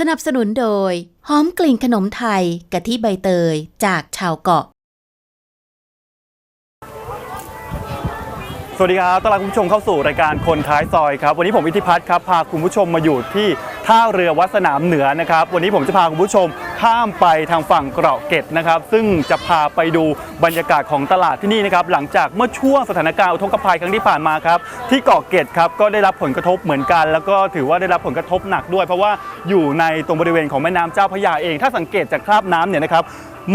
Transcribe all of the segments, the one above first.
สนับสนุนโดย หอมกลิ่นขนมไทยกะทิใบเตยจากชาวเกาะ สวัสดีครับต้อนรับคุณผู้ชมเข้าสู่รายการคนท้ายซอยครับ วันนี้ผมอิทธิพัฒน์ครับ พาคุณผู้ชมมาอยู่ที่ ท่าเรือวัดสนามเหนือนะครับ วันนี้ผมจะพาคุณผู้ชมข้ามไปทางฝั่งเกาะเกร็ดนะครับ ซึ่งจะพาไปดูบรรยากาศของตลาดที่นี่นะครับ หลังจากเมื่อช่วงสถานการณ์อุทกภัยครั้งที่ผ่านมาครับ ที่เกาะเกร็ดครับก็ได้รับผลกระทบเหมือนกัน แล้วก็ถือว่าได้รับผลกระทบหนักด้วย เพราะว่าอยู่ในตรงบริเวณของแม่น้ำเจ้าพระยาเอง ถ้าสังเกตจากคราบน้ำเนี่ยนะครับ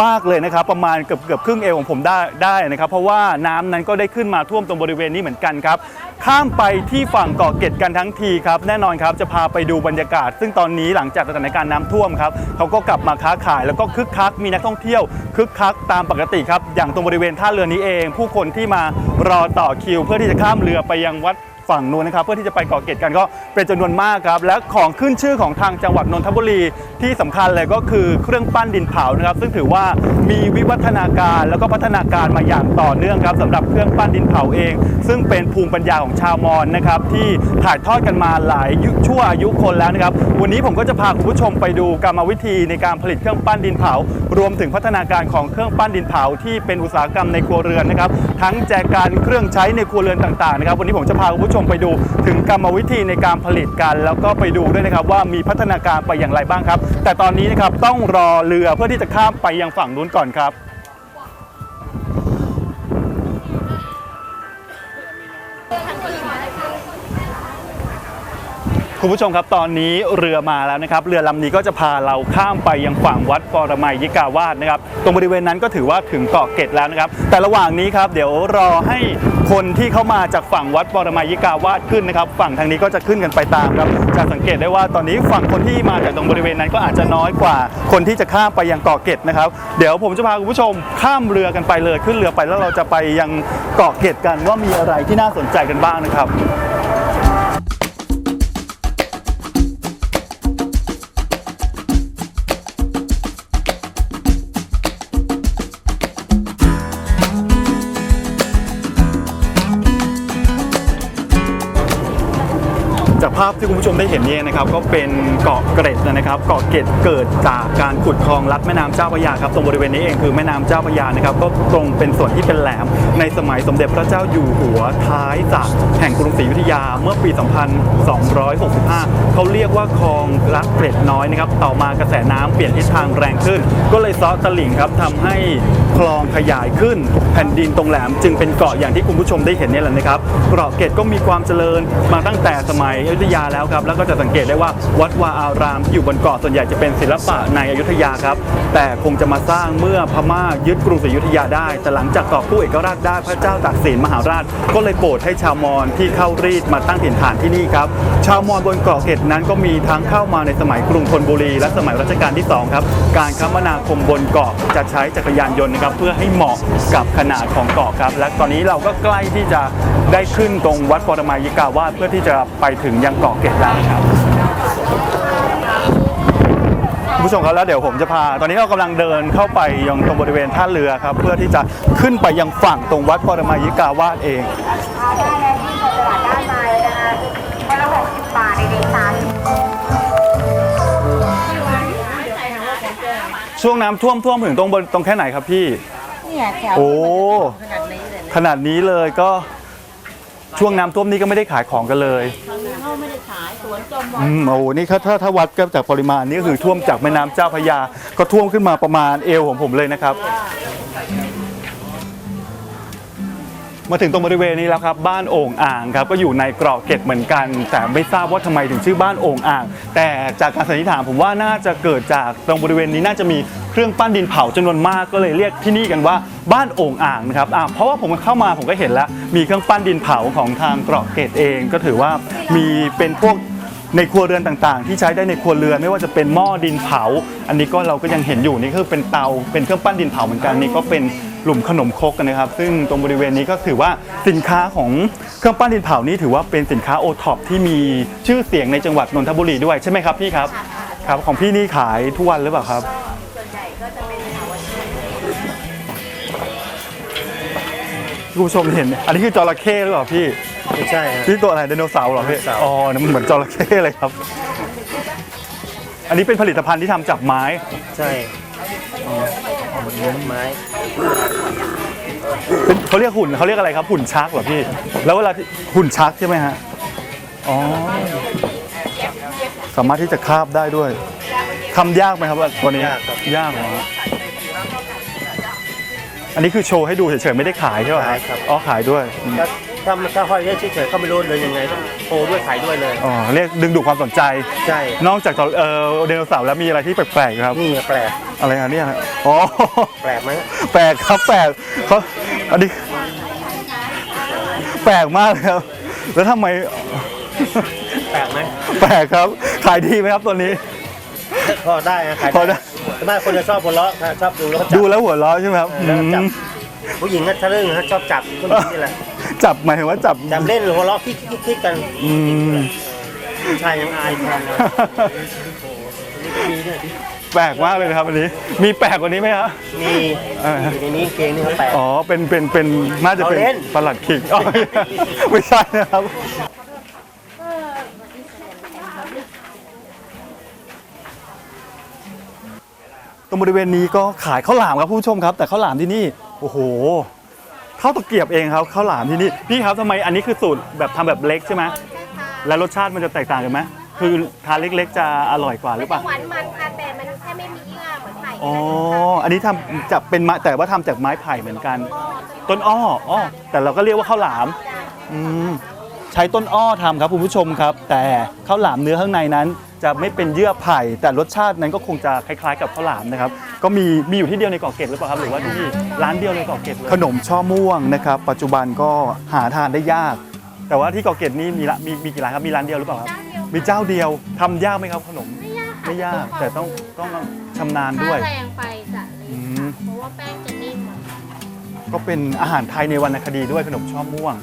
มากเลยนะครับ ประมาณเกือบเกือบครึ่งเอวของผมได้ได้นะครับ เพราะว่าน้ำนั้นก็ได้ขึ้นมาท่วมตรงบริเวณนี้เหมือนกันครับ ข้ามไปที่ฝั่งเกาะเกร็ดกันทั้งทีครับ แน่นอนครับจะพาไปดูบรรยากาศ ซึ่งตอนนี้หลังจากสถานการณ์น้ำท่วมครับเขาก็กลับมาค้าขายแล้วก็คึกคักมีนักท่องเที่ยวคึกคักตามปกติครับอย่างตรงบริเวณท่าเรือนี้เอง ผู้คนที่มารอต่อคิว เพื่อที่จะข้ามเรือไปยังวัด ฝั่งนู้นนะครับเพื่อที่จะไปเกาะเกร็ดกันก็เป็นจำนวนมากครับ และของขึ้นชื่อของทางจังหวัดนนทบุรีที่สำคัญเลยก็คือเครื่องปั้นดินเผานะครับ ซึ่งถือว่ามีวิวัฒนาการแล้วก็พัฒนาการมาอย่างต่อเนื่องครับสำหรับเครื่องปั้นดินเผาเอง ซึ่งเป็นภูมิปัญญาของชาวมอญนะครับที่ถ่ายทอดกันมาหลายยุคชั่วอายุคนแล้วนะครับวันนี้ผมก็จะพาคุณผู้ชมไปดูกรรมวิธีในการผลิตเครื่องปั้นดินเผา รวมถึงพัฒนาการของเครื่องปั้นดินเผาที่เป็นอุตสาหกรรมในครัวเรือนนะครับทั้งแจกันเครื่องใช้ในครัวเรือนต่างๆนะครับวันนี้ผมจะพาคุณผู้ชมไปดูถึงกรรมวิธีในการผลิตกัน แล้วก็ไปดูด้วยนะครับว่ามีพัฒนาการไปอย่างไรบ้างครับ แต่ตอนนี้นะครับต้องรอเรือเพื่อที่จะข้ามไปยังฝั่งนู้นก่อนครับ คุณผู้ชมครับตอนนี้เรือมาแล้วนะครับ เรือลำนี้ก็จะพาเราข้ามไปยังฝั่งวัดปรมัยยิกาวาสนะครับ ตรงบริเวณนั้นก็ถือว่าถึงเกาะเกร็ดแล้วนะครับ แต่ระหว่างนี้ครับเดี๋ยวรอให้คนที่เข้ามาจากฝั่งวัดปรมัยยิกาวาสขึ้นนะครับ ฝั่งทางนี้ก็จะขึ้นกันไปตามครับจะสังเกตได้ว่าตอนนี้ฝั่งคนที่มาจากตรงบริเวณนั้นก็อาจจะน้อยกว่า คนที่จะข้ามไปยังเกาะเกร็ดนะครับ เดี๋ยวผมจะพาคุณผู้ชมข้ามเรือกันไปเลยขึ้นเรือไปแล้วเราจะไปยังเกาะเกร็ดกันว่ามีอะไรที่น่าสนใจกันบ้างนะครับ ภาพที่คุณผู้ชมได้เห็นเนี่ยนะครับก็เป็นเกาะเกร็ดนะครับเกาะเกร็ดเกิดจากการขุดคลองลัดแม่น้ำเจ้าพระยาครับตรงบริเวณนี้เองคือแม่น้ำเจ้าพระยานะครับก็ตรงเป็นส่วนที่เป็นแหลม ในสมัยสมเด็จพระเจ้าอยู่หัวท้ายจากแห่งกรุงศรีอยุธยาเมื่อปี 2265 เขาเรียกว่าคลองลัดเกร็ดน้อยนะครับต่อมากระแสน้ำเปลี่ยนทิศทางแรงขึ้น ก็เลยซ้อตลิ่งครับทำให้คลองขยายขึ้น แผ่นดินตรงแหลมจึงเป็นเกาะอย่างที่คุณผู้ชมได้เห็นนี่แหละนะครับเกาะเกร็ดก็มีความเจริญมาตั้งแต่สมัยอยุธยาแล้วครับแล้วก็จะสังเกตได้ว่าวัดวาอารามที่อยู่บนเกาะส่วนใหญ่จะเป็นศิลปะในอยุธยาครับ แต่คงจะมาสร้างเมื่อพม่ายึดกรุงศรีอยุธยาได้ แต่หลังจากกอบกู้เอกราชได้พระเจ้าตากสินมหาราช ก็เลยโปรดให้ชาวมอญที่เข้ารีดมาตั้งถิ่นฐานที่นี่ครับชาวมอญบนเกาะเกร็ดนั้นก็มีทั้งเข้ามาในสมัยกรุงธนบุรี และสมัยรัชกาลที่สองครับการคมนาคมบนเกาะจะใช้จักรยานยนต์นะครับเพื่อให้เหมาะกับขนาดของเกาะครับ และตอนนี้เราก็ใกล้ที่จะได้ขึ้นตรงวัดปรมายิกาวาสเพื่อที่จะไปถึงยังเกาะเกร็ดแล้วนะครับคุณผู้ชมครับแล้วเดี๋ยวผมจะพา ตอนนี้เรากำลังเดินเข้าไปยังตรงบริเวณท่าเรือครับ เพื่อที่จะขึ้นไปยังฝั่งตรงวัดปรมายิกาวาสเองได้แล้วที่เปิดตลาดด้านในนะคะคนละ60บาทเด็กๆสามช่วงน้ำท่วมท่วมถึงตรงบนตรงแค่ไหนครับพี่เนี่ยแถวโอ้ขนาดนี้เลยขนาดนี้เลยก็ช่วงน้ำท่วมนี่ก็ไม่ได้ขายของกันเลย อืมโอ้โหนี่ถ้าถ้าถ้าวัดก็จากปริมาณนี่ก็คือท่วมจากแม่น้ำเจ้าพระยา ก็ท่วมขึ้นมาประมาณเอวของผมเลยนะครับ มาถึงตรงบริเวณนี้แล้วครับบ้านโอ่งอ่างครับก็อยู่ในเกราะเกร็ดเหมือนกัน แต่ไม่ทราบว่าทำไมถึงชื่อบ้านโอ่งอ่าง แต่จากการสันนิษฐานผมว่าน่าจะเกิดจากตรงบริเวณนี้น่าจะมีเครื่องปั้นดินเผาจำนวนมากก็เลยเรียกที่นี่กันว่าบ้านโอ่งอ่างนะครับอ่าเพราะว่าผมเข้ามาผมก็เห็นแล้วมีเครื่องปั้นดินเผาของทางเกราะเกร็ดเอง ก็ถือว่ามีเป็นพวก ในครัวเรือนต่างๆ ที่ใช้ได้ในครัวเรือนไม่ว่าจะเป็นหม้อดินเผา อันนี้ก็เราก็ยังเห็นอยู่นี่คือเป็นเตาเป็นเครื่องปั้นดินเผาเหมือนกันนี่ก็เป็นหลุมขนมครกนะครับ ซึ่งตรงบริเวณนี้ก็ถือว่าสินค้าของเครื่องปั้นดินเผานี่ถือว่าเป็นสินค้าโอท็อปที่มีชื่อเสียงในจังหวัดนนทบุรีด้วยใช่ไหมครับพี่ครับครับ ของพี่นี่ขายทุกวันหรือเปล่าครับส่วนใหญ่ก็จะเป็นเสาร์อาทิตย์คุณผู้ชมเห็น อันนี้คือจระเข้หรือเปล่าพี่ ไม่ใช่ฮะ นี่ตัวอะไรไดโนเสาร์เหรอพี่ไดโนเสาร์ อ๋อมันเหมือนจระเข้เลยครับ อันนี้เป็นผลิตภัณฑ์ที่ทำจากไม้ ใช่ไม้เป็นเขาเรียกหุ่นเขาเรียกอะไรครับหุ่นชักเหรอพี่ แล้วเวลาที่หุ่นชักใช่ไหมฮะอ๋อสามารถที่จะคาบได้ด้วยทำยากไหมครับว่าตัวนี้ยากครับยากเหรอฮะอันนี้คือโชว์ให้ดูเฉยๆไม่ได้ขายใช่ไหมขายครับ อ๋อขายด้วยอืมถ้า ถ้าถ้าห้อยเฉยๆก็ไม่รู้เลยยังไงต้องโทรด้วยขายด้วยเลย อ๋อเรียกดึงดูดความสนใจ ใช่ นอกจากต่อเอ่อไดโนเสาร์แล้วมีอะไรที่แปลกๆครับ นี่แปลกอะไรอะเนี่ยอ๋อ แปลกไหมแปลกครับแปลกเขาอันนี้แปลกมากเลยครับ แล้วทำไมแปลกไหมแปลกครับ ขายดีไหมครับตัวนี้ พอได้นะขายพอได้แต่บ้านคนจะชอบหัวเราะชอบดูแล้วก็จัดูบแล้วหัวเราะใช่ไหมครับแล้วก็จับอืมผู้หญิงก็ทะลึ่งนะชอบจับผู้หญิงนี่แหละ จับหมายถึงว่าจับจับเล่นหรือหัวเราะคิกคิกคิกกันอืมผู้ชายยังอายแทนเลยนี่ก็มีด้วยแปลกมากเลยนะครับอันนี้ มีแปลกกว่านี้ไหมครับ มีเอออยู่ในนี้เกงนี่เขาแปลก อ๋อ เป็นเป็นเป็นน่าจะเป็นเอาเล่นประหลัดขิกอ๋อไม่ใช่นะครับตรงบริเวณนี้ก็ขายข้าวหลามครับผู้ชมครับ แต่ข้าวหลามที่นี่ โอ้โห ข้าวตะเกียบเองครับข้าวหลามที่นี่พี่ครับทำไมอันนี้คือสูตรแบบทำแบบเล็กใช่ไหมและรสชาติมันจะแตกต่างกันไหมคือทานเล็กๆ จะอร่อยกว่าหรือเปล่าหวานมันค่ะแต่มันแค่ไม่มีเยื่อเหมือนไข่อ๋ออันนี้ทำจากเป็นไม้แต่ว่าทำจากไม้ไผ่เหมือนกัน ต้นอ้ออ๋อแต่เราก็เรียกว่าข้าวหลามอืม ใช้ต้นอ้อทำครับคุณผู้ชมครับ แต่ข้าวหลามเนื้อข้างในนั้น จะไม่เป็นเยื่อไผ่ แต่รสชาตินั้นก็คงจะคล้ายๆ กับข้าวหลามนะครับก็มีมีอยู่ที่เดียวในเกาะเกร็ดหรือเปล่าครับหรือว่าที่นี่ร้านเดียวในเกาะเกร็ดเลยขนมช่อม่วงนะครับ ปัจจุบันก็หาทานได้ยาก แต่ว่าที่เกาะเกร็ดนี่มีละมีมีกี่ร้านครับมีร้านเดียวหรือเปล่าครับมีเจ้าเดียวทำยากไหมครับขนม ไม่ยากค่ะไม่ยากแต่ต้องต้องชำนาญด้วยถ้าแรงไปจะเละอืม ค่ะเพราะว่าแป้งจะนิ่มก็เป็นอาหารไทยในวรรณคดีด้วยขนมช่อม่วง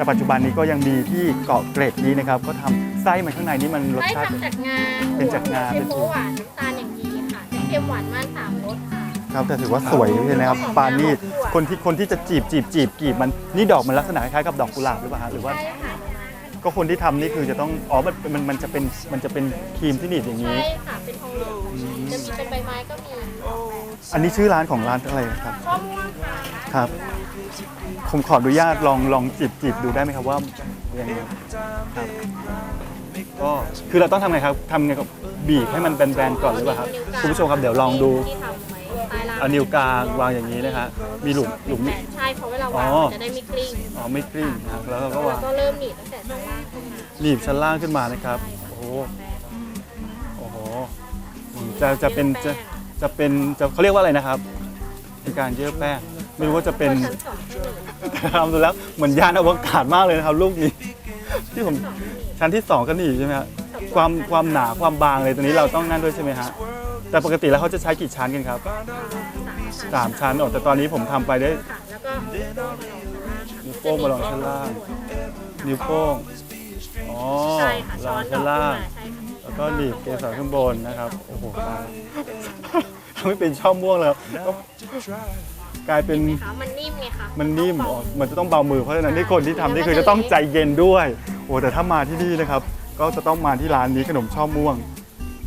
แต่ปัจจุบันนี้ก็ยังมีที่เกาะเกร็ดนี้นะครับก็ทำไส้มันข้างในนี้มันรสไม่ชาติ ทำจากงาเป็นจากงาเป็เป็นนโมหวานน้ำตาลอย่างดีค่ะจะเค็มหวานมันสามรสค่ะ ครับแต่ถือว่าสวยเลยนะครับปานีตคนที่คนที่จะจีบจีบจีบกีบมันนี่ดอกมันลักษณะคล้ายๆกับดอกกุหลาบหรือเปล่าฮะหรือว่า ใช่ค่ะก็คนที่ทำนี่คือจะต้องอ๋อมันมันมันจะเป็นมันจะเป็นครีมที่หนีบอย่างนี้ ใช่ค่ะ เป็นทองเหลืองจะมีเป็นใบไม้ก็มีอันนี้ชื่อร้านของร้านอะไรครับ ข้อม่วงค่ะครับ ผมขออนุญาตลองลองจีบจีบดูได้ไหมครับว่ายังไงครับก็คือเราต้องทำไงครับทำไงกับบีบให้มันแบนๆก่อนหรือเปล่าครับคุณผู้ชมครับเดี๋ยวลองดูที่ทำไว้ใต้ล่างเอานิ้วกลางวางอย่างนี้นะฮะมีหลุมหลุมแต่ใช่เพราะเวลาวางอ๋อ มันจะได้ไม่กลิ้งอ๋อไม่กลิ้งนะครับแล้วเราก็แล้ววางก็เริ่มหนีบตั้งแต่ชั้นล่างขึ้นมาหนีบชั้นล่างขึ้นมานะครับโอ้โหโอ้โหอืมจะจะเป็นจะจะเป็นจะเขาเรียกว่าอะไรนะครับเป็นการเยื่อแป้ง ไม่รู้ว่าจะเป็นชั้นสองชั้นหนึ่งแต่ทำดูแล้วเหมือนยานอวกาศมากเลยนะครับลูกนี้ที่ผมชั้นที่สองก็หนีบใช่ไหมฮะความความหนาความบางเลยตัวนี้เราต้องนั่นด้วยใช่ไหมฮะแต่ปกติแล้วเขาจะใช้กี่ชั้นกันครับสามชั้นอ๋อแต่ตอนนี้ผมทำไปได้ค่ะแล้วก็โนิ้วโป้งมาลองชั้นล่างนิ้วโป้งอ๋อใช่ค่ะลช้อองนดชั้อกนขึ้นล่างมาใช่ค่ะแล้วก็หนีบเกสรข้างบนนะครับโอ้โหตายทำให้เป็นช่อม่วงแล้ว ก็กลายเป็นค่ะมันนิ่มไงคะมันนิ่มอ๋อมันจะต้องเบามือเพราะฉะนั้นที่คนที่ทำนี่คือจะต้องใจเย็นด้วย โอ้แต่ถ้ามาที่นี่นะครับ ก็จะต้องมาที่ร้านนี้ขนมช่อม่วง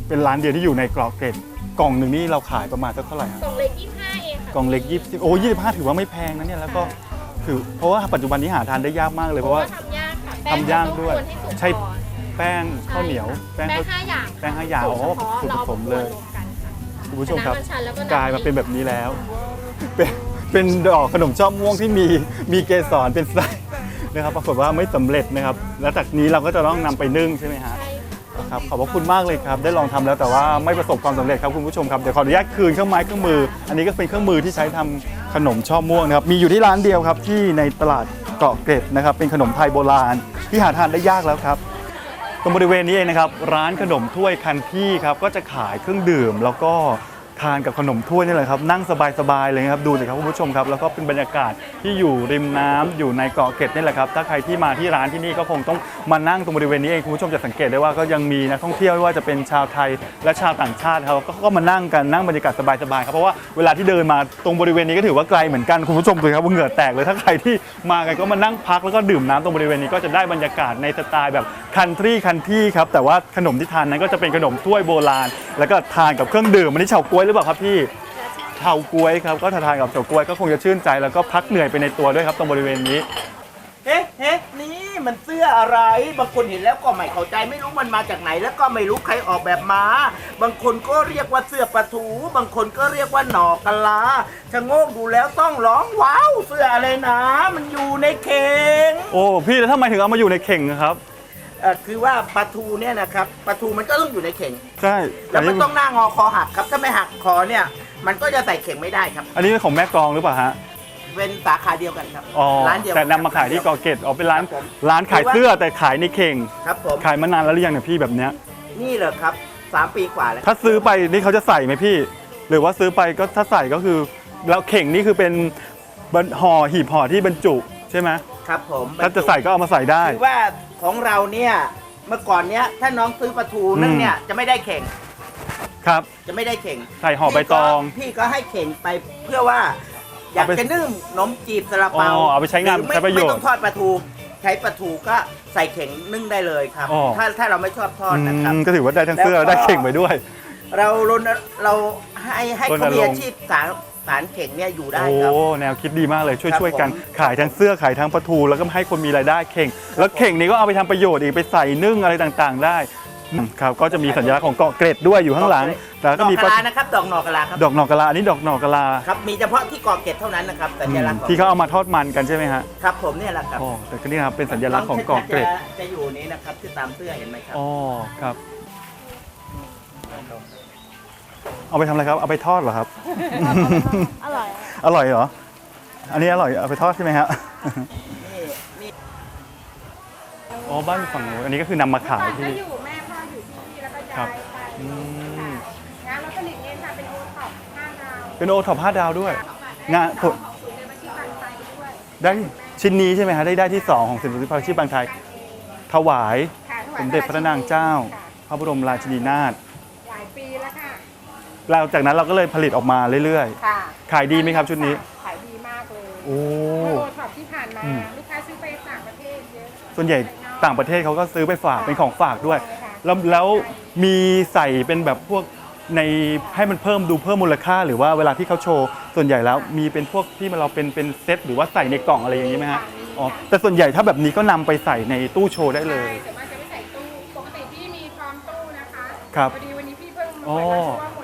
เป็นร้านเดียวที่อยู่ในกรอกเกร็ดกล่องหนึ่งนี่เราขายประมาณสักเท่าไหร่ฮะกล่องเล็กยี่ห้าเองค่ะกล่องเล็กยี่สิบโอ้ยี่สิบห้าถือว่าไม่แพงนะเนี่ยแล้วก็คือเพราะว่าปัจจุบันนี้หาทานได้ยากมากเลยเพราะว่า ทำยากค่ะแป้งทำยากด้วย ต้องกนให้สุกใช่ก่อนแป้งข้าวเหนียวแป้งแป้งข้าว ห้าอย่างแป้งห้าอย่างอ๋อสูตรเฉพาะสูตรผสมเลยราอาารวมกันค่ะคุณผู้ชมครับน้ำมันชันแล้วก็กลายมาเป็นแบบนี้แล้วเป็น เป็นดอกขนมช่อม่วงที่มีมีเกสรเป็นไส้นะครับปรากฏว่าไม่สำเร็จนะครับ แล้วจากนี้เราก็จะต้องนำไปนึ่งใช่ไหมฮะครับขอบพระคุณมากเลยครับ ได้ลองทำแล้วแต่ว่าไม่ประสบความสำเร็จครับคุณผู้ชมครับเดี๋ยวขออนุญาตคืนเครื่องไม้เครื่องมือ อันนี้ก็เป็นเครื่องมือที่ใช้ทำขนมช่อม่วงนะครับมีอยู่ที่ร้านเดียวครับที่ในตลาดเกาะเกร็ดนะครับเป็นขนมไทยโบราณ ที่หาทานได้ยากแล้วครับตรงบริเวณนี้เองนะครับร้านขนมถ้วยคันที่ครับก็จะขายเครื่องดื่มแล้วก็ ทานกับขนมถ้วยนี่แหละครับนั่งสบายๆเลยครับดูสิครับคุณผู้ชมครับแล้วก็เป็นบรรยากาศที่อยู่ริมน้ำอยู่ในเกาะเกร็ดนี่แหละครับถ้าใครที่มาที่ร้านที่นี่ก็คงต้องมานั่งตรงบริเวณนี้เองคุณผู้ชมจะสังเกตได้ว่าก็ยังมีนักท่องเที่ยวไม่ว่าจะเป็นชาวไทยและชาวต่างชาติครับก็ก็มานั่งกันนั่งบรรยากาศสบายๆครับเพราะว่าเวลาที่เดินมาตรงบริเวณนี้ก็ถือว่าไกลเหมือนกันคุณผู้ชมดูครับว่าเหงื่อแตกเลยถ้าใครที่มากันก็มานั่งพักแล้วก็ดื่มน้ำตรงบริเวณนี้ก็จะได้บรรยากาศในสไตล์แบบคันทรีคันที่ครับแต่ว่าขนมที่ทานนั้นก็จะเป็นขนมถ้วยโบราณ แล้วก็ทานกับเครื่องดื่มอันนี้เฉาก๊วยหรือเปล่าครับพี่เฉาก๊วยครับก็ทานกับเฉาก๊วยก็คงจะชื่นใจแล้วก็พักเหนื่อยไปในตัวด้วยครับตรงบริเวณนี้เอ๊ะเอ๊ะนี่มันเสื้ออะไร บางคนเห็นแล้วก็ไม่เข้าใจไม่รู้มันมาจากไหน แล้วก็ไม่รู้ใครออกแบบมา บางคนก็เรียกว่าเสื้อปะถูบางคนก็เรียกว่าหนอกกะลาชะโงกดูแล้วต้องร้องว้าวเสื้ออะไรนะ มันอยู่ในเข่งโอ้พี่แล้วทำไมถึงเอามาอยู่ในเข่งครับ เอ่อคือว่าปลาทูเนี่ยนะครับปลาทูมันก็ต้องอยู่ในเข่ง ใช่แล้วมันต้องหน้างอคอหักครับถ้าไม่หักคอเนี่ยมันก็จะใส่เข่งไม่ได้ครับ อันนี้เป็นของแม่กลองหรือเปล่าฮะเป็นสาขาเดียวกันครับอ๋อร้านเดียวแต่นำมาขายที่เกอเกตอ๋อเป็นร้านครับผมร้านขายเสื้อแต่ขายในเข่ง ครับผมขายมานานแล้วหรือยังเนี่ยพี่แบบเนี้ยนี่เหรอครับสามปีกว่าแล้วถ้าซื้อไปนี่เขาจะใส่ไหมพี่ หรือว่าซื้อไปก็ถ้าใส่ก็คือแล้วเข่งนี่คือเป็นบรรห่อหีบห่อที่บรรจุใช่ไหม ครับผมถ้าจะใส่ก็เอามาใส่ได้ คือว่าของเราเนี่ยเมื่อก่อนเนี้ยถ้าน้องซื้อปลาทูนึ่งเนี่ยจะไม่ได้เข่งครับ จะไม่ได้เข่งใส่ห่อใบตอง พี่ก็พี่ก็ให้เข่งไปเพื่อว่า อยากเอาไปจะนึ่งขนมจีบซาลาเปาอ๋อเอาไปใช้งานหอไม่ใช้ประโยชน์ไม่ต้องทอดปลาทูใช้ปลาทูก็ใส่เข่งนึ่งได้เลยครับอ๋อถ้าถ้าเราไม่ชอบทอดนะครับอืมก็ถือว่าได้ทั้งเสื้อแล้วก็ได้เข่งไปด้วย เรารณเราให้ให้รณเขามีรงค์อาชีพสาร สารเข่งเนี่ยอยู่ได้โอ้ครับแนวคิดดีมากเลยช่วยครับช่วยกันผม ขายทั้งเสื้อขายทั้งปลาทูแล้วก็ให้คนมีรายได้เข่ง แล้วเข่งนี้ก็เอาไปทำประโยชน์อีกไปใส่นึ่งอะไรต่างๆ ได้อืมครับก็จะมีสัญลักษณ์ของเกาะเกร็ดด้วยอยู่ข้างหลังแล้วดก็อกมีกะลานะครับดอกหนอกกะลาครับดอกหนอกกะลาอันนี้ดอกหนอกกะลาครับมีเฉพาะที่เกาะเกร็ดเท่านั้นนะครับสัญลักษณ์ของที่เขาเอามาทอดมันกันใช่ไหมฮะครับผมเนี่ยแหละครับอ๋อแต่ก็นี่ครับเป็นสัญลักษณ์ของเกาะเกร็ด จะจะอยู่นี้นะครับที่ตามเสื้อเห็นไหมครับ อ๋อครับ เอาไปทำอะไรครับ เอาไปทอดเหรอครับ อร่อยอร่อยเหรอ อันนี้อร่อยเอาไปทอดใช่ไหมฮะนี่นี่อ๋อบ้านอยู่ฝั่งนู้นอันนี้ก็คือนำมาขายก็ที่อยู่แม่พ่ออยู่ที่นี่แล้วก็ครัย้าบยไปอืมงานเราผลิตเองค่ะเป็นโอท็อปห้าดาวเป็นโอท็อปห้าดาวด้วย งานของศูนย์ในบัญชีบางไทยด้วยได้ชิ้นนี้ใช่ไหมฮะได้ได้ที่ 2 ของสินสุริภาชีพบางไทย ถวายค่ะถวายสมเด็จพระนางเจ้า ค่ะพระบรมราชินีนาถ หลายปีแล้วค่ะ แล้วจากนั้นเราก็เลยผลิตออกมาเรื่อยค่ะๆ ขายดีไหมครับชุดนี้ ขายดีมากเลยโอ้ โอท็อปที่ผ่านมาอืม ลูกค้าซื้อไปต่างประเทศเยอะส่วนใหญ่ต่างประเทศเขาก็ซื้อไปฝากเป็นของฝากด้วยใช่ค่ะแล้วแล้วมีใส่เป็นแบบพวกในให้มันเพิ่มดูเพิ่มมูลค่า หรือว่าเวลาที่เขาโชว์ส่วนใหญ่แล้วมีเป็นพวกที่เราเป็นเป็นเซตหรือว่าใส่ในกล่องอะไรอย่างนี้ไหมฮะอ๋อแต่ส่วนใหญ่ถ้าแบบนี้ก็นำไปใส่ในตู้โชว์ได้เลย ใช่แต่ว่าจะไม่ใส่ตู้ ปกติพี่มีพร้อมตู้นะคะครับพอดีวันนี้พี่เพิ่งมาอ๋อเปิดร้านเพราะว่าหม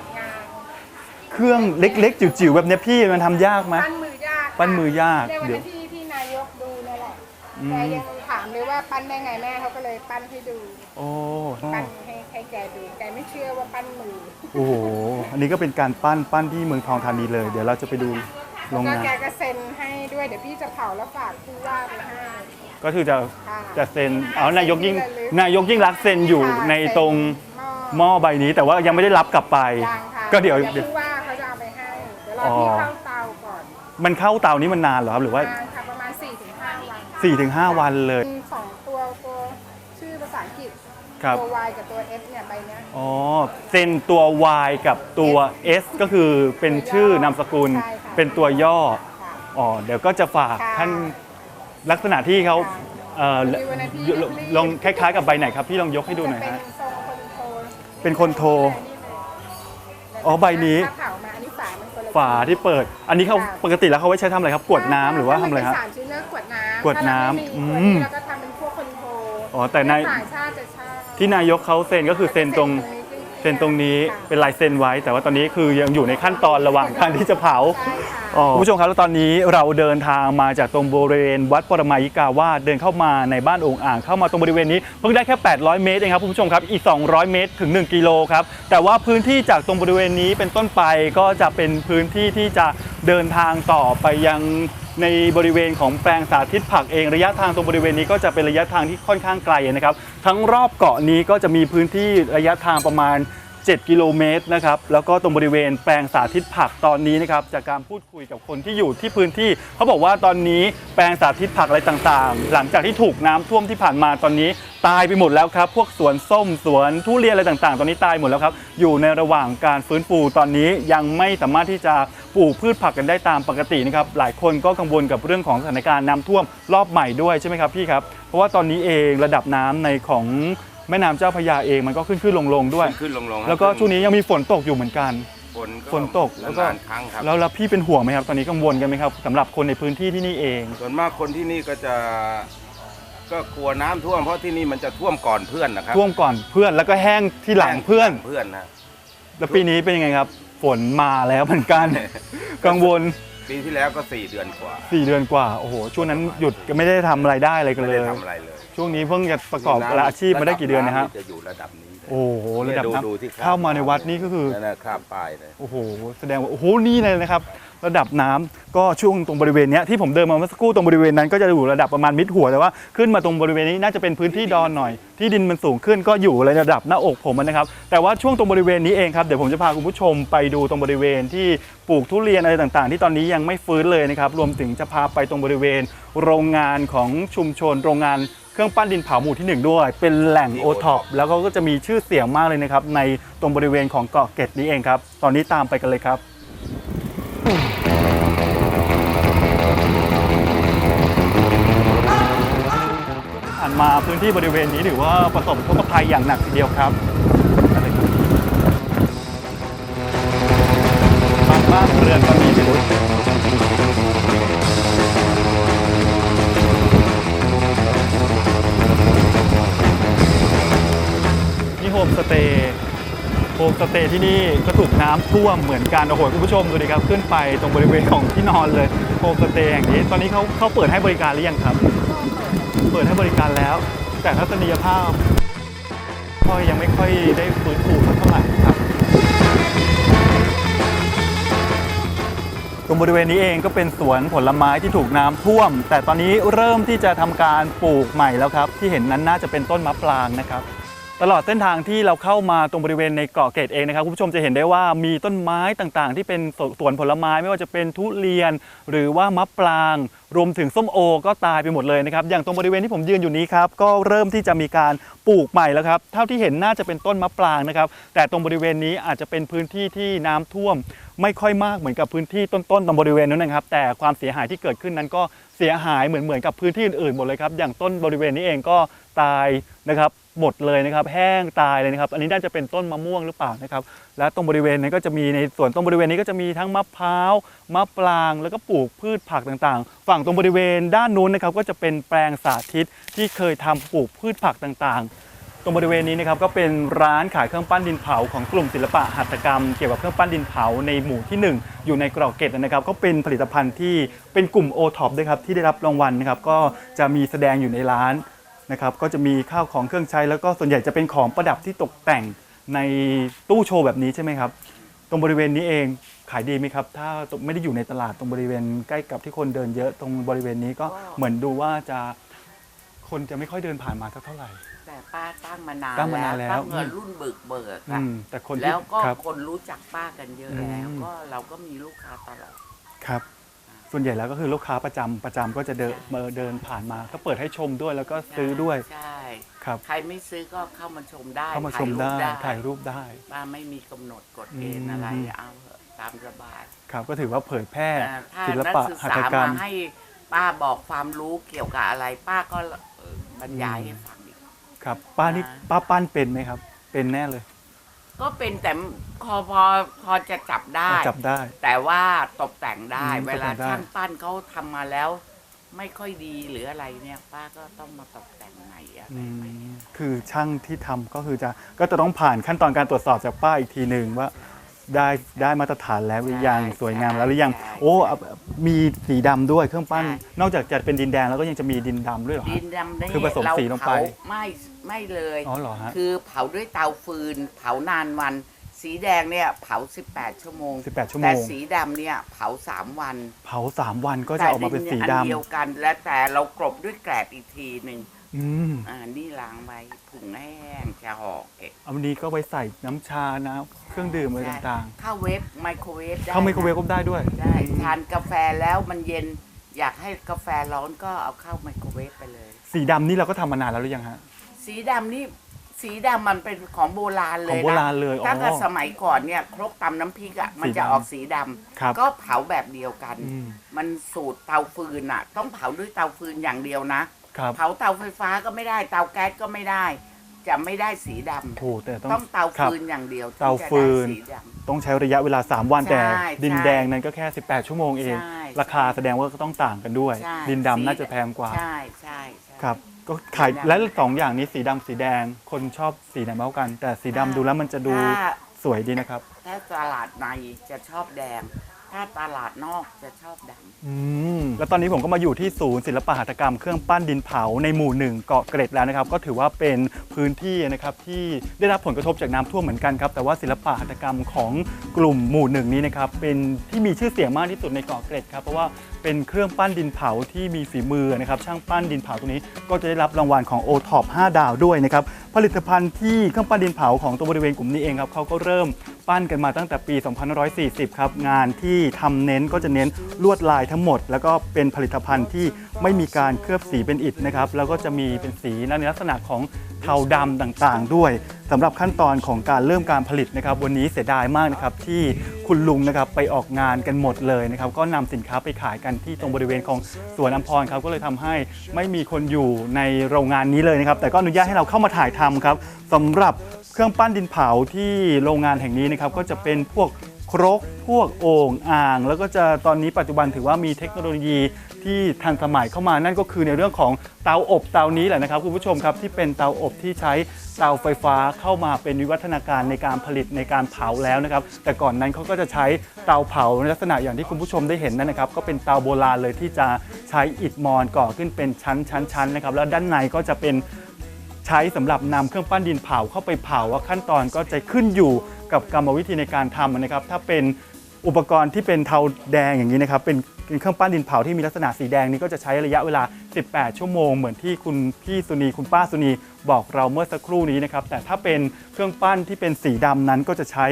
ดงานเค รื่องเล็ก ๆ จิ๋วๆแบบเนี้ยพี่มันทำยากไหม ปั้นมือยากค่ะปั้นมือยากในวันเดี๋ยว นั้นที่ที่นายกดูนั่นแหละอืมแกยังถามเลยว่าปั้นได้ไงแม่เขาก็เลยปั้นให้ดู โอ้ปั้นให้ให้แกดูแกไม่เชื่อว่าปั้นมือโอ้โหอันนี้ก็เป็นการปั้นปั้นที่เมืองทองธานีเลย เดี๋ยวเราจะไปดูโรงก็งานแกก็เซ็นให้ด้วยเดี๋ยวพี่จะเผาแล้วฝากผู้ว่าไปให้ก็คือจะค่ะ จะเซ็นเอานายกยิ่งที่ระลึกนายกยิ่งรักษณ์เซ็นอยู่ค่ะในตรงหม้อ หม้อใบนี้ แต่ว่ายังไม่ได้รับกลับไป ยังค่ะก็เดี๋ยวผู้ว่าเขาจะเอาไป ให้เดี๋ยวรออ๋อพี่เข้าเตาก่อนมันเข้าเตานี้มันนานเหรอครับหรือว่า นานค่ะประมาณ4-5วัน4-5วันเลย มีสองตัวตัวชื่อภาษาอังกฤษครับ ตัว Y กับตัว F เนี่ยใบเนี้ย อ๋อเซ็นตัว Y กับตัว S ก็คือเป็นชื่อนามสกุลใช่ค่ะ เป็นตัวย่อค่ะ อ๋อเดี๋ยวก็จะฝากค่ะท่านลักษณะที่เขาค่ะเอ่อมีวันอาทิตย์ลองลองคล้าย ๆ กับใบไหนครับพี่ลองยกให้ดูหน่อยจะฮะ เป็นทรงคนโทเป็นคนโทอ๋อใบนี้ถ้าเผามาอันนี้ฝามันคนละ ฝาที่เปิด อันนี้เขาค่ะปกติแล้วเขาไว้ใช้ทำอะไรครับกวดน้ำหรือว่าทำอะไรคครัรับบสามชิ้นเลือกกวดน้ำกวดน้ำถ้าเราไม่มีอืตัวมนี้เราก็ทำเป็นพวกคนโทอ๋อแต่ใน ต่างชาติจะชอบที่นายกเขาเซ็นก็คือเซ็นตรง เซ็น ตรงนี้ค่ะเป็นลายเซ็นไว้ แต่ว่าตอนนี้คือยังอยู่ในขั้นตอนระหว่างการที่จะเผาใช่ค่ะคุณผู้ชมครับแล้วตอนนี้เราเดินทางมาจากตรงบริเวณ วัดปรมายิกาวาสเดินเข้ามาในบ้านองค์อ่าง เข้ามาตรงบริเวณนี้เพิ่งได้แค่ 800 เมตรเองครับคุณผู้ชมครับอีก 200 เมตรถึง 1 กิโลครับแต่ว่าพื้นที่จากตรงบริเวณนี้เป็นต้นไปก็จะเป็นพื้นที่ที่จะเดินทางต่อไปยัง ในบริเวณของแปลงสาธิตผักเองระยะทางตรงบริเวณนี้ก็จะเป็นระยะทางที่ค่อนข้างไกลนะครับ ทั้งรอบเกาะนี้ก็จะมีพื้นที่ระยะทางประมาณ 7 กิโลเมตรนะครับแล้วก็ตรงบริเวณแปลงสาธิตผักตอนนี้นะครับจากการพูดคุยกับคนที่อยู่ที่พื้นที่เขาบอกว่าตอนนี้แปลงสาธิตผักอะไรต่างๆ หลังจากที่ถูกน้ำท่วมที่ผ่านมาตอนนี้ตายไปหมดแล้วครับ พวกสวนส้มสวนทุเรียนอะไรต่างๆ ตอนนี้ตายหมดแล้วครับ อยู่ในระหว่างการฟื้นฟูตอนนี้ยังไม่สามารถที่จะ ปลูกพืชผักกันได้ตามปกตินะครับหลายคนก็กังวลกับเรื่องของสถานการณ์น้ำท่วมรอบใหม่ด้วยใช่ไหมครับพี่ครับเพราะว่าตอนนี้เองระดับน้ำในของแม่น้ำเจ้าพระยาเองมันก็ขึ้นขึ้นลงลงๆด้วยขึ้นลงๆครับแล้วก็ช่วงนี้ยังมีฝนตกอยู่เหมือนกันฝนฝนตกแล้วก็นานๆครั้งครับแล้วแล้วพี่เป็นห่วงไหมครับ ตอนนี้กังวลกันไหมครับสำหรับคนในพื้นที่ที่นี่เอง ส่วนมากคนที่นี่ก็จะก็กลัวน้ำท่วมเพราะที่นี่มันจะท่วมก่อนเพื่อนนะครับท่วมก่อนเพื่อนแล้วก็แห้งที่หลังเพื่อนเพื่อนนะแล้วปีนี้เป็นยังไงครับ ฝนมาแล้วเหมือนกัน กังวลปีที่แล้วก็สี่เดือนกว่า4เดือนกว่าโอ้โหช่วงนั้นหยุดก็ไม่ได้ทำอะไรได้อะไรกันไม่เลยได้ทำอะไรเลยช่วงนี้เพิ่งจะประกอบอาชีพมาได้กี่เดือนนะฮะำจะอยู่ระดับนี้เลย โอ้โหระดับเนี่ยดูดูที่น้ำครับเข้ามาในวัดนี่ก็คือนั่นนะคราบป้ายเลยโอ้โหแสดงว่าโอ้โหนี่เลยนะครับ ระดับน้ำก็ช่วงตรงบริเวณเนี้ยที่ผมเดินมาเมื่อสักครู่ตรงบริเวณนั้นก็จะอยู่ระดับประมาณมิดหัวแต่ว่าขึ้นมาตรงบริเวณนี้น่าจะเป็นพื้นที่ดอนหน่อย ที่ดินมันสูงขึ้นก็อยู่ในระดับหน้าอกผมนะครับ แต่ว่าช่วงตรงบริเวณนี้เองครับเดี๋ยวผมจะพาคุณผู้ชมไปดูตรงบริเวณที่ปลูกทุเรียนอะไรต่างๆ ที่ตอนนี้ยังไม่ฟื้นเลยนะครับรวมถึงจะพาไปตรงบริเวณโรงงานของชุมชนโรงงาน เครื่องปั้นดินเผาหมู่ที่หนึ่งด้วย เป็นแหล่งโอท็อปแล้วก็จะมีชื่อเสียงมากเลยนะครับ ในตรงบริเวณของเกาะเกร็ดนี้เองครับ ตอนนี้ตามไปกันเลยครับผ่านมาพื้นที่บริเวณนี้ถือว่าประสบอุทกภัยอย่างหนักทีเดียวครับอะไรครับบางบ้านเรือนก็มีพิรุษ มสเตย์ที่นี่ก็ถูกน้ำท่วมเหมือนกันโอ้โหคุณผู้ชมดูดิครับขึ้นไปตรงบริเวณของที่นอนเลยโฮมสเตย์แห่งนี้ ตอนนี้เขาเขาเปิดให้บริการหรือยังครับ เปิดให้บริการแล้ว แต่ทัศนียภาพก็ยังไม่ค่อยได้ฟื้นฟูเท่าไหร่ครับตรงบริเวณนี้เองก็เป็นสวนผลไม้ที่ถูกน้ำท่วม แต่ตอนนี้เริ่มที่จะทำการปลูกใหม่แล้วครับ ที่เห็นนั้นน่าจะเป็นต้นมะปรางนะครับ ตลอดเส้นทางที่เราเข้ามาตรงบริเวณในเกาะเกร็ดเองนะครับคุณผู้ชมจะเห็นได้ว่ามีต้นไม้ต่างๆ ที่เป็นสวนผลไม้ไม่ว่าจะเป็นทุเรียน หรือว่ามะปราง รวมถึงส้มโอก็ตายไปหมดเลยนะครับอย่างตรงบริเวณที่ผมยืนอยู่นี้ครับก็เริ่มที่จะมีการปลูกใหม่แล้วครับเท่าที่เห็นน่าจะเป็นต้นมะปรางนะครับแต่ตรงบริเวณนี้อาจจะเป็นพื้นที่ที่น้ำท่วม ไม่ค่อยมากเหมือนกับพื้นที่ต้นๆตรงบริเวณนั้นนะครับ แต่ความเสียหายที่เกิดขึ้นนั้นก็เสียหายเหมือนเหมือนกับพื้นที่อื่นๆหมดเลยครับอย่างต้นบริเวณนี้เองก็ตายนะครับ หมดเลยนะครับ แห้งตายเลยนะครับ อันนี้น่าจะเป็นต้นมะม่วงหรือเปล่านะครับ และตรงบริเวณนั้ก็จะมีในส่วนตรงบริเวณนี้ก็จะมีทั้งมะพร้าวมะปราง แล้วก็ปลูกพืชผักต่างๆ ฝั่งตรงบริเวณด้านนู้นนะครับก็จะเป็นแปลงสาธิตที่เคยทำปลูกพืชผักต่างๆตรงบริเวณนี้นะครับก็เป็นร้านขายเครื่องปั้นดินเผาของกลุ่มศิลปะหัตถกรรมเกี่ยวกับเครื่องปั้นดินเผาในหมู่ที่ 1 อยู่ในกรอกเกตนะครับก็เป็นผลิตภัณฑ์ที่เป็นกลุ่มโอท็อปด้วยครับที่ได้รับรางวัลนะครับก็จะมีแสดงอยู่ในร้าน นะครับก็จะมีข้าวของเครื่องใช้ แล้วก็ส่วนใหญ่จะเป็นของประดับที่ตกแต่งในตู้โชว์แบบนี้ใช่ไหมครับ ตรงบริเวณนี้เองขายดีไหมครับ ถ้าไม่ได้อยู่ในตลาดตรงบริเวณใกล้กับที่คนเดินเยอะตรงบริเวณนี้ก็เหมือนดูว่าจะคนจะไม่ค่อยเดินผ่านมาสักเท่าไหร่ แต่ป้าตั้งมานานตั้งมานานแล้วตั้งเงินรุ่นบึกเบิกอือะมแต่คนที่แล้วก็ครับ คนรู้จักป้ากันเยอะแล้ว อืม ก็เราก็มีลูกค้าตลอด ครับ ส่วนใหญ่แล้วก็คือลูกค้าประจำประจำก็จะเดินมาเดินผ่านมา ก็เปิดให้ชมด้วยแล้วก็ซื้อด้วยใช่ครับ ใครไม่ซื้อก็เข้ามาชมได้เข้ามาชมได้ถ่ายรูปได้ป้าไม่มีกำหนดกฎเกณฑ์อะไรอืม เอาเถอะตามสบายครับก็ถือว่าเผยแพร่อ่าถ้าศิลนักปะศึกหัตษาถกรรมาม ให้ป้าบอกความรู้เกี่ยวกับอะไร ป้าก็เอ่อบรรยายให้ฟังอีก ครับป้านี่อ่า ป้าปั้นเป็นไหมครับ เป็นแน่เลย ก็เป็นแต่พอพอพอจะจับได้ จับได้ แต่ว่าตกแต่งได้ อืมเวลาตกแต่งได้ ช่างปั้นเขาทำมาแล้ว ไม่ค่อยดีหรืออะไรเนี่ย ป้าก็ต้องมาตกแต่งใหม่อะไรอืใหม่มคือช่างที่ทำก็คือจะก็จะต้องผ่านขั้นตอนการตรวจสอบจากป้าอีกทีหนึ่งว่า ได้ได้มาตรฐานแล้วหรือยังสวยงามแล้วหรือยัง โอ้อะมีสีดำด้วยเครื่องปั้น นอกจากจะเป็นดินแดงแล้วก็ยังจะมีดินดำด้วยเหรอดิฮะ นดำได้คือผสมเราสีลงไปเผาไม่ ไม่เลยอ๋อเหรอฮะ คือเผาด้วยเตาฟืน เผานานวัน สีแดงเนี่ยเผา 18 ชั่วโมง18ชั่วโมแต่งสีดำเนี่ยเผา 3 วันเผาสามวันก็จะออกมาเป็นสีแต่ดำอันเดียวกัน และแต่เรากรบด้วยแกลบอีกทีหนึ่งอืมอ่านี่ล้างไว้ผึ่งให้แห้งจะห่อเก็บอันนี้ก็ไว้ใส่น้ำชาน้ำเครื่องดื่มอะไรต่างเข้าเวฟไมโครเวฟๆได้เข้าไมโครเวฟนะก็ได้ด้วยได้ทานกาแฟแล้วมันเย็นอยากให้กาแฟร้อนก็เอาเข้าไมโครเวฟไปเลย สีดำนี่เราก็ทำมานานแล้วหรือยังฮะ สีดำนี่สีดำมันเป็นของโบราณเลของยโบนะราณเลยอ๋อถ้าเกิดสมัยก่อนเนี่ยครกตำน้ำพริกอะมันจะสีดำออกสีดำครับก็เผาแบบเดียวกัน อืม มันสูตรเตาฟืนอะ ต้องเผาด้วยเตาฟืนอย่างเดียวนะ ครับเผาเตาไฟฟ้าก็ไม่ได้เตาแก๊สก็ไม่ได้ จะไม่ได้สีดำโอ้แต่ต้องต้องเตาครับ ฟืนอย่างเดียวถึงเตาจะฟืได้นสีดำต้องใช้ระยะเวลา 3 วันใช่แต่ใช่ดินแดงนั้นก็แค่ 18 ชั่วโมงเอง ใช่ราคาแสดงว่าก็ต้องต่างกันด้วย ใช่ดินดำสีน่าจะแพงกว่าใช่ใช่ใช่ ครับ ก็ขายสีดำและสองอย่างนี้สีดำสีแดง คนชอบสีไหนมากกว่ากัน แต่สีดำถ้าดูแล้วมันจะดูถ้า สวยดีนะครับ ถ้าตลาดในจะชอบแดง ถ้าตลาดนอกจะชอบดำอืมแล้วตอนนี้ผมก็มาอยู่ที่ศูนย์ศิลปหัตถกรรมเครื่องปั้นดินเผาในหมู่หนึ่งเกาะเกร็ดแล้วนะครับ ก็ถือว่าเป็นพื้นที่นะครับที่ได้รับผลกระทบจากน้ำท่วมเหมือนกันครับแต่ว่าศิลปหัตถกรรมของกลุ่มหมู่หนึ่งนี้นะครับเป็นที่มีชื่อเสียงมากที่สุดในเกาะเกร็ดครับเพราะว่า เป็นเครื่องปั้นดินเผาที่มีฝีมือนะครับช่างปั้นดินเผาตรงนี้ก็จะได้รับรางวัลของ o t o p 5 ดาวด้วยนะครับผลิตภัณฑ์ที่เครื่องปั้นดินเผาของตัวบริเวณกลุ่มนี้เองครับเขาก็เริ่มปั้นกันมาตั้งแต่ปี 2540 ครับงานที่ทำเน้นก็จะเน้นลวดลายทั้งหมด แล้วก็เป็นผลิตภัณฑ์ที่ไม่มีการเคลือบสีเป็นอิฐนะครับแล้วก็จะมีเป็นสีในลักษณะของ เทาดำต่างๆ ด้วยสำหรับขั้นตอนของการเริ่มการผลิตนะครับ วันนี้เสียดายมากนะครับที่คุณลุงนะครับไปออกงานกันหมดเลยนะครับ ก็นำสินค้าไปขายกันที่ตรงบริเวณของสวนอัมพรครับก็เลยทำให้ไม่มีคนอยู่ในโรงงานนี้เลยนะครับ แต่ก็อนุญาตให้เราเข้ามาถ่ายทำครับสำหรับเครื่องปั้นดินเผาที่โรงงานแห่งนี้นะครับก็จะเป็นพวกครก พวกโอ่งอ่าง แล้วก็จะตอนนี้ปัจจุบันถือว่ามีเทคโนโลยี ที่ทันสมัยเข้ามานั่นก็คือในเรื่องของเตาอบเตานี้แหละนะครับคุณผู้ชมครับที่เป็นเตาอบที่ใช้เตาไฟฟ้าเข้ามาเป็นวิวัฒนาการในการผลิตในการเผาแล้วนะครับแต่ก่อนนั้นเขาก็จะใช้เตาเผาในลักษณะอย่างที่คุณผู้ชมได้เห็นนั่นนะครับ ก็เป็นเตาโบราณเลยที่จะใช้อิฐมอนก่อขึ้นเป็นชั้นชั้นชั้นนะครับแล้วด้านในก็จะเป็นใช้สำหรับนำเครื่องปั้นดินเผาเข้าไปเผาว่าขั้นตอนก็จะขึ้นอยู่กับกรรมวิธีในการทำนะครับ ถ้าเป็น อุปกรณ์ที่เป็นเทาแดงอย่างนี้นะครับเป็นเครื่องปั้นดินเผาที่มีลักษณะสีแดงนี้ก็จะใช้ระยะเวลา 18 ชั่วโมง เหมือนที่คุณพี่สุนีคุณป้าสุนีบอกเราเมื่อสักครู่นี้นะครับแต่ถ้าเป็นเครื่องปั้นที่เป็นสีดำนั้นก็จะใช้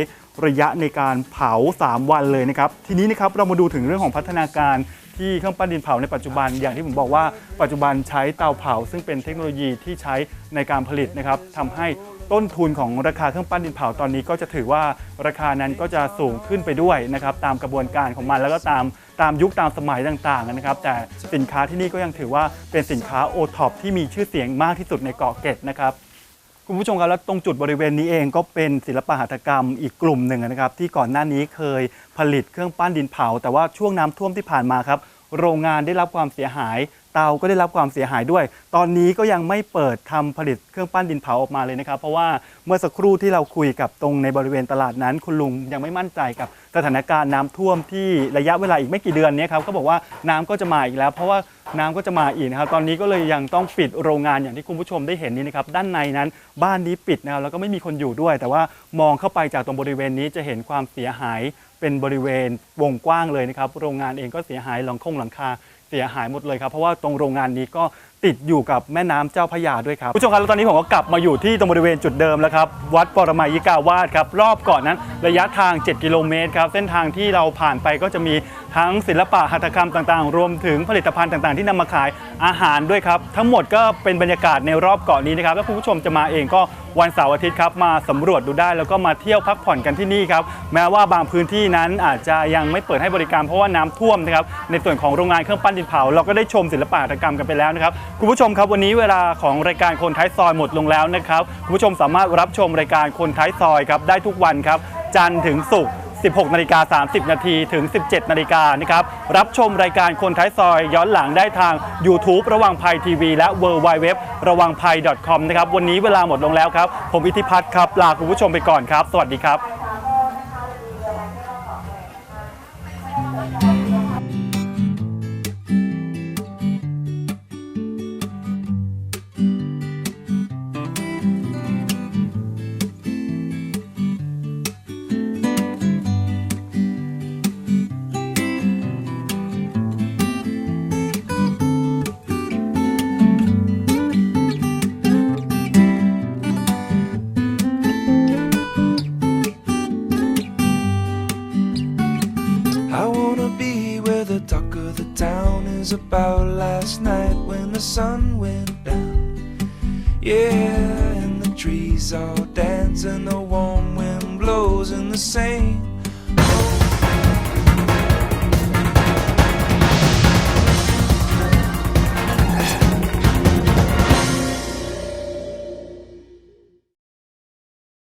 ระยะในการเผา 3 วันเลยนะครับทีนี้นะครับเรามาดูถึงเรื่องของพัฒนาการที่เครื่องปั้นดินเผาในปัจจุบันอย่างที่ผมบอกว่าปัจจุบันใช้เตาเผา ซึ่งเป็นเทคโนโลยีที่ใช้ในการผลิตนะครับทำให้ ต้นทุนของราคาเครื่องปั้นดินเผาตอนนี้ก็จะถือว่าราคานั้นก็จะสูงขึ้นไปด้วยนะครับตามกระบวนการของมันแล้วก็ตามตามยุคตามสมัยต่างๆนะครับ แต่สินค้าที่นี่ก็ยังถือว่าเป็นสินค้าโอท็อปที่มีชื่อเสียงมากที่สุดในเกาะเกร็ดนะครับคุณผู้ชมครับแล้วตรงจุดบริเวณนี้เองก็เป็นศิลปหัตถกรรมอีกกลุ่มหนึ่งนะครับ ที่ก่อนหน้านี้เคยผลิตเครื่องปั้นดินเผา แต่ว่าช่วงน้ำท่วมที่ผ่านมาครับ โรงงานได้รับความเสียหาย เตาก็ได้รับความเสียหายด้วย ตอนนี้ก็ยังไม่เปิดทำผลิตเครื่องปั้นดินเผาออกมาเลยนะครับ เพราะว่าเมื่อสักครู่ที่เราคุยกับตรงในบริเวณตลาดนั้น คุณลุงยังไม่มั่นใจกับสถานการณ์น้ำท่วมที่ระยะเวลาอีกไม่กี่เดือนนี้ครับก็บอกว่าน้ำก็จะมาอีกแล้ว เพราะว่าน้ำก็จะมาอีกนะครับ ตอนนี้ก็เลยยังต้องปิดโรงงานอย่างที่คุณผู้ชมได้เห็นนี้นะครับ ด้านในนั้น บ้านนี้ปิดนะครับแล้วก็ไม่มีคนอยู่ด้วย แต่ว่ามองเข้าไปจากตรงบริเวณนี้จะเห็นความเสียหาย เป็นบริเวณวงกว้างเลยนะครับ โรงงานเองก็เสียหายหลังคงหลังคาเสียหายหมดเลยครับ เพราะว่าตรงโรงงานนี้ก็ ติดอยู่กับแม่น้ำเจ้าพระยาด้วยครับผู้ชมครับแล้วตอนนี้ผมก็กลับมาอยู่ที่ตรงบริเวณจุดเดิมแล้วครับวัดปรมัยยิกาวาสครับรอบเกาะนั้นระยะทาง 7 กิโลเมตรครับเส้นทางที่เราผ่านไปก็จะมีทั้งศิลปะหัตถกรรมต่างๆ รวมถึงผลิตภัณฑ์ต่างๆ ที่นำมาขายอาหารด้วยครับทั้งหมดก็เป็นบรรยากาศในรอบเกาะนี้นะครับแล้วคุณผู้ชมจะมาเองก็วันเสาร์อาทิตย์ครับมาสำรวจดูได้แล้วก็มาเที่ยวพักผ่อนกันที่นี่ครับแม้ว่าบางพื้นที่นั้นอาจจะยังไม่เปิดให้บริการเพราะว่าน้ำท่วมนะครับในส่วนของโรงงานเครื่องปั้นดินเผาเราก็ได้ชมศิลปะหัตถกรรมกันไปแล้วนะครับ คุณผู้ชมครับวันนี้เวลาของรายการคนท้ายซอยหมดลงแล้วนะครับคุณผู้ชมสามารถรับชมรายการคนท้ายซอยครับได้ทุกวันครับจันทร์ถึงศุกร์ 16นาฬิกา30 นาทีถึง 17นาฬิกานะครับรับชมรายการคนท้ายซอย ย้อนหลังได้ทาง YouTube ระวังภัยทีวีและ w w w ระวังภัย .com นะครับวันนี้เวลาหมดลงแล้วครับ ผมอิทธิพัฒน์ครับลาคุณผู้ชมไปก่อนครับ สวัสดีครับ